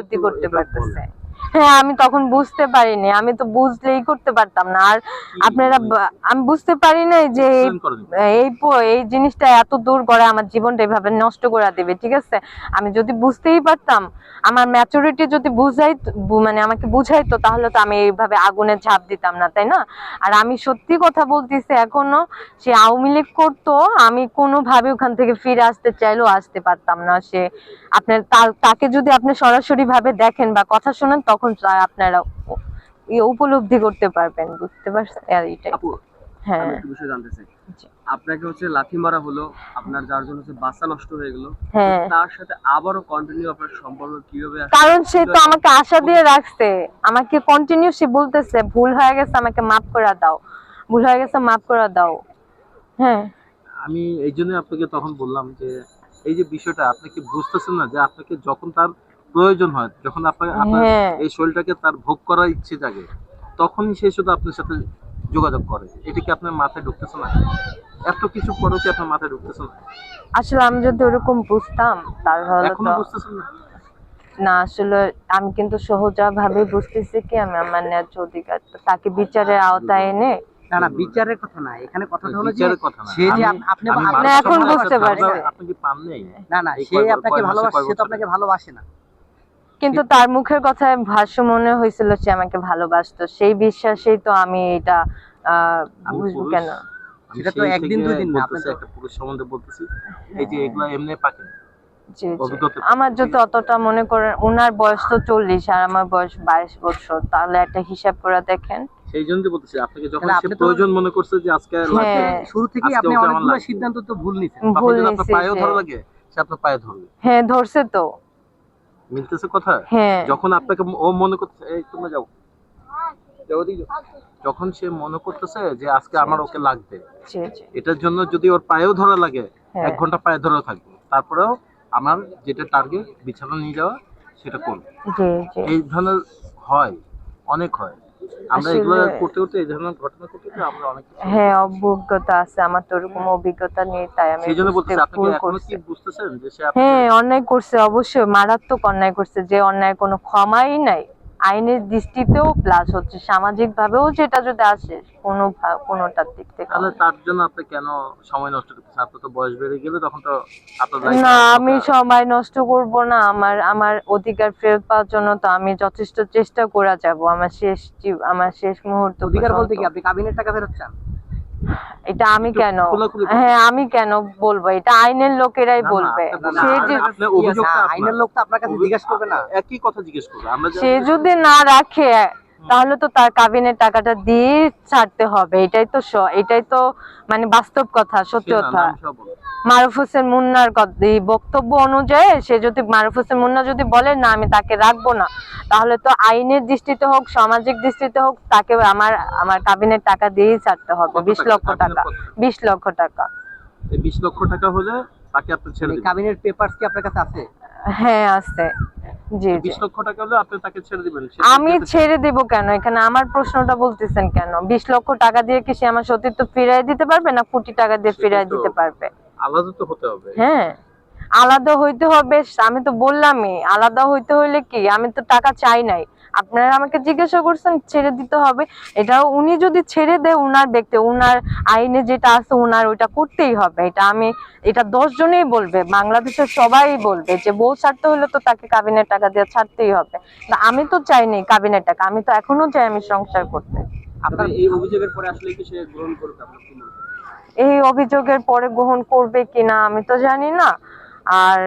উপলব্ধি করতে পারতেছে। হ্যাঁ আমি তখন বুঝতে পারিনি। আমি তো বুঝলেই করতে পারতাম না। আর আপনারা আমি বুঝতে পারি নাই যে এই এই জিনিসটা এত দূর করে আমার জীবনটা এভাবে নষ্ট করে দিবে ঠিক আছে? আমি যদি বুঝতেই পারতাম আমার ম্যাচুরিটি যদি বুঝাই মানে আমাকে বুঝাইতো তাহলে তো আমি এইভাবে আগুনে ঝাঁপ দিতাম না তাই না? আর আমি সত্যি কথা বলতেছি এখনও সে আওয়ামী লীগ করতো আমি কোনোভাবে ওখান থেকে ফিরে আসতে চাইলেও আসতে পারতাম না। সে আপনার তাকে যদি আপনি সরাসরি ভাবে দেখেন বা কথা শোনেন তখন তা- আপনারা উপলব্ধি করতে পারবেন বুঝতে পারছেন? আপু হ্যাঁ। বিষয় জানতে চাই। আপনাকে হচ্ছে লাথি মারা হলো আপনার যার জন্য হচ্ছে বাচ্চা নষ্ট হয়ে গেল। হ্যাঁ। তার সাথে আবারও কন্টিনিউ আপনার সম্পর্ক কীভাবে? কারণ সে তো আমাকে আশা দিয়ে রাখছে। আমাকে কন্টিনিউ সে বলতেছে ভুল হয়ে গেছে আমাকে মাফ করে দাও। ভুল হয়ে গেছে মাফ করে দাও। হ্যাঁ। আমি এই জন্য আপনাকে তখন বললাম যে এই যে বিষয়টা আপনি কি বুঝতেছেন না যে আপনাকে যখন তার প্রয়োজন হয়। যখন আপনার আপনার হ্যাঁ। এই শরীরটাকে তার ভোগ করার ইচ্ছে জাগে তখনই সে শুধু আপনার সাথে যোগাযোগ করে। এটা কি আপনার মাথায় ঢুকতেছে না? এত কিছু পরেও কি আপনার মাথায় ঢুকতেছে না? আসলে আমি যদি ওরকম বুঝতাম তাহলে এখনও বুঝতেছেন না? না আসলে আমি কিন্তু সহজা ভাবে বুঝতেছি কি আমি আমার ন্যায্য অধিকার। তাকে বিচারের আওতায় এনে না না বিচারের কথা না এখানে কথাটা হলো যে বিচারের কথা না। সে যে আপনি আপনি এখন বুঝতে একটা পারছি। ধারণা আপনি কি পান নেই? না না সে আপনাকে ভালোবাসে সে তো আপনাকে ভালোবাসে না। কিন্তু তার মুখের কথায় ভাষ্য মনে হয়েছিল সে আমাকে ভালোবাসতো। সেই বিশ্বাসেই তো আমি এটা আহ, বুঝব কেন? সেটা তো একদিন দুই দিন না, বলতেছি, একটা পুরুষ সম্বন্ধে বলতেছি। এই যে এগুলো এমনি পাকে আমার যদি অতটা মনে করেন ওনার বয়স তো চল্লিশ আর আমার বয়স বাইশ বছর তাহলে একটা হিসাব করে দেখেন। সেই জন্য বলতেছি আপনাকে যখন সে আপনি প্রয়োজন মনে করছে যে আজকে হ্যাঁ। শুরু থেকেই আপনি অনেকগুলো সিদ্ধান্ত তো ভুল নিছেন। ভুল যদি আপনার পায়েও ধরা লাগে সে আপনার পায়ে ধরবে। হ্যাঁ ধরছে তো। মিলতেছে কথা হ্যাঁ। যখন আপনাকে ও মনে করতে এই তোমরা যাও। যখন সে মনে করতেছে যে আজকে আমার ওকে লাগবে এটার জন্য যদি ওর পায়েও ধরা লাগে হ্যাঁ। এক ঘণ্টা পায়ে ধরা থাকবে। তারপরেও আমার যেটা টার্গেট বিছানা নিয়ে যাওয়া সেটা করবে। এই ধরনের হয় অনেক হয়। আমরা এগুলো করতে করতে এই ধরনের ঘটনা করতে করতে আমরা অনেক হ্যাঁ অভিজ্ঞতা আছে আমার তো ওরকম অভিজ্ঞতা নেই তাই আমি সেই জন্য বুঝতে আপনি এখনও কি বুঝতেছেন যে সে হ্যাঁ অন্যায় করছে অবশ্যই মারাত্মক অন্যায় করছে যে অন্যায় কোনো ক্ষমাই নাই। আইনের দৃষ্টিতেও প্লাস হচ্ছে সামাজিক ভাবেও যেটা যদি আসে কোনো কোনোটার দিক থেকে। তাহলে তার জন্য আপনি কেন সময় নষ্ট করতেছেন? আপনার তো বয়স বেড়ে গেলে তখন তো না আমি সময় নষ্ট করব না। আমার আমার অধিকার ফেরত পাওয়ার জন্য তো আমি যথেষ্ট চেষ্টা করে যাব। আমার শেষ আমার শেষ মুহূর্ত অধিকার বলতে কি আপনি কাবিনের টাকা ফেরত চান? এটা আমি কেন? হ্যাঁ আমি কেন বলব? এটা আইনের লোকেরাই বলবে। সে যে। আইনের লোক তো আপনার কাছে জিজ্ঞেস করবে না। একই কথা জিজ্ঞেস করবে। আমরা সে যদি না রাখে তাহলে তো তার কাবিনের টাকাটা দিয়ে ছাড়তে হবে। এটাই তো এটাই তো মানে বাস্তব কথা সত্যি কথা। মারুফ হোসেন মুন্নার বক্তব্য অনুযায়ী সে যদি মারুফ হোসেন মুন্না যদি বলে না আমি তাকে রাখব না তাহলে তো আইনের দৃষ্টিতে হোক সামাজিক দৃষ্টিতে হোক তাকে আমার আমার কাবিনের টাকা দিয়েই ছাড়তে হবে। বিশ লক্ষ টাকা। বিশ লক্ষ টাকা। বিশ লক্ষ টাকা হলে তাকে আপনি ছেড়ে কাবিনের পেপারস কি আপনার কাছে আছে? হ্যাঁ আছে। জি জি। লক্ষ টাকা হলে আপনি তাকে ছেড়ে দিবেন আমি ছেড়ে দেব কেন? এখানে আমার প্রশ্নটা বলতেছেন কেন? বিশ লক্ষ টাকা দিয়ে কি সে আমার সতীর্থ ফিরাই দিতে পারবে না কোটি টাকা দিয়ে ফিরায় ফিরাই দিতে পারবে? আলাদা তো হতে হবে। হ্যাঁ আলাদা হইতে হবে আমি তো বললামই। আলাদা হইতে হইলে কি? আমি তো টাকা চাই নাই। আপনারা আমাকে জিজ্ঞাসা করছেন ছেড়ে দিতে হবে। এটাও উনি যদি ছেড়ে দেয় উনার ব্যক্তি উনার আইনে যেটা আছে উনার ওইটা করতেই হবে। এটা আমি এটা দশ জনেই বলবে বাংলাদেশের সবাই বলবে যে বউ ছাড়তে হলে তো তাকে কাবিনের টাকা দিয়ে ছাড়তেই হবে। না আমি তো চাইনি কাবিনের টাকা আমি তো এখনও চাই আমি সংসার করতে। আপনার এই অভিযোগের পরে আসলে কি সে গ্রহণ করবে আপনার কি? এই অভিযোগের পরে গ্রহণ করবে কিনা আমি তো জানি না। আর